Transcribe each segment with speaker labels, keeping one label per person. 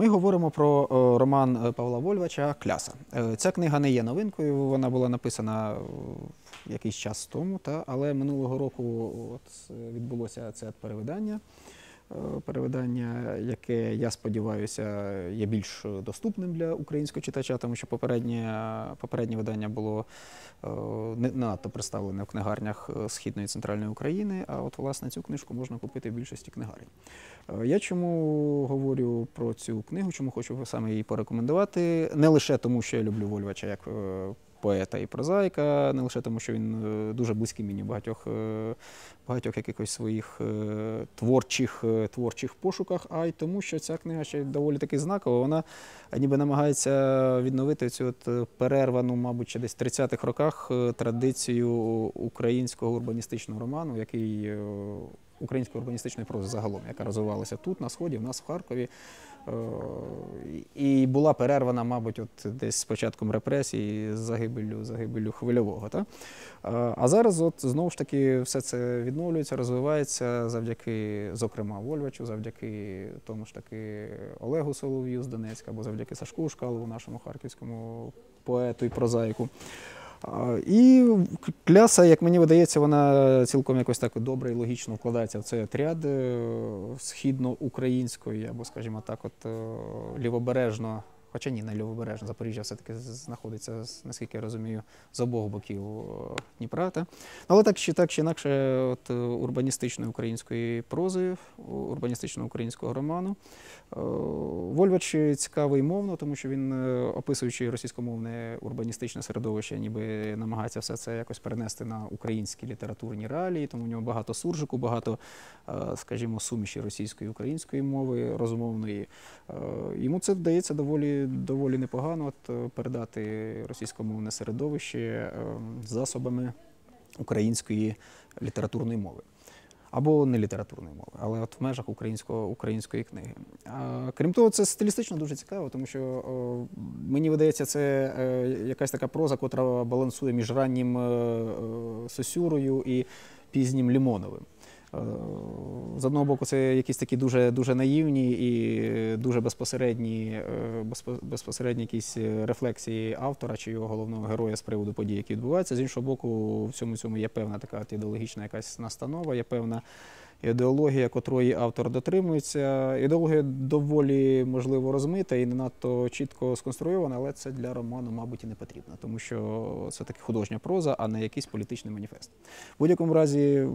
Speaker 1: Ми говоримо про е, роман е, Павла Вольвача Кляса. Е, Ця книга не є новинкою, вона була написана якийсь час тому, та, але минулого року от, відбулося це перевидання. Е, Перевидання, яке, я сподіваюся, є більш доступним для українського читача, тому що попереднє, попереднє видання було е, не надто представлене в книгарнях е, Східної і Центральної України, а от власне цю книжку можна купити в більшості книгарень. Я чому говорю про цю книгу, чому хочу саме її порекомендувати? Не лише тому, що я люблю Вольвача як поета і прозаїка, не лише тому, що він е, дуже близький мені в багатьох, е, багатьох якихось своїх е, творчих, творчих пошуках, а й тому, що ця книга ще доволі таки знакова. Вона ніби намагається відновити цю от перервану, мабуть, ще десь в 30-х роках традицію українського урбаністичного роману, який української урбаністичної прози загалом, яка розвивалася тут, на сході, в нас в Харкові. Е, І була перервана, мабуть, от десь з початком репресій, з загибелю, загибелю хвильового. Та? Е, А зараз, от знову ж таки, все це відновлюється, розвивається завдяки, зокрема, Вольвачу, завдяки тому ж таки Олегу Солов'ю з Донецька, або завдяки Сашку Шкалову, нашому харківському поету і прозаїку. І кляса, як мені видається, вона цілком якось так добре і логічно вкладається в цей отряд е, східноукраїнської, або, скажімо так, от е, лівобережно, хоча ні, не лівобережно, Запоріжжя все-таки знаходиться, наскільки я розумію, з обох боків Дніпра. Та? Але так чи так чи інакше, от урбаністичної української прози, урбаністичного українського роману. Вольвач цікавий мовно, тому що він, е, описуючи російськомовне урбаністичне середовище, ніби намагається все це якось перенести на українські літературні реалії, тому в нього багато суржику, багато, е, скажімо, суміші російської і української мови розмовної. Е, Йому це вдається доволі, доволі непогано от, е, передати російськомовне середовище засобами української літературної мови. Або не літературної мови, але от в межах українського, української книги. А, крім того, це стилістично дуже цікаво, тому що о, мені видається, це е, якась така проза, котра балансує між раннім е, е, Сосюрою і пізнім Лімоновим. Е, З одного боку, це якісь такі дуже, дуже наївні і дуже безпосередні, е, безпосередні якісь рефлексії автора чи його головного героя з приводу подій, які відбуваються. З іншого боку, в цьому цьому є певна така ідеологічна якась настанова, є певна ідеологія, котрої автор дотримується. Ідеологія доволі можливо розмита і не надто чітко сконструйована, але це для роману, мабуть, і не потрібно, тому що це таки художня проза, а не якийсь політичний маніфест. В будь-якому разі,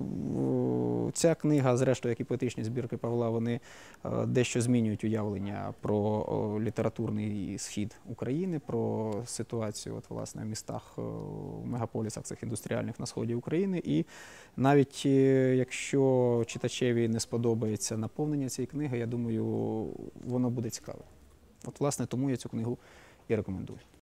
Speaker 1: ця книга, зрештою, як і поетичні збірки Павла, вони е, дещо змінюють уявлення про літературний схід України, про ситуацію от, власне, в містах, е, в мегаполісах цих індустріальних на сході України. І навіть е, якщо читачеві не сподобається наповнення цієї книги, я думаю, воно буде цікаве. От, власне, тому я цю книгу і рекомендую.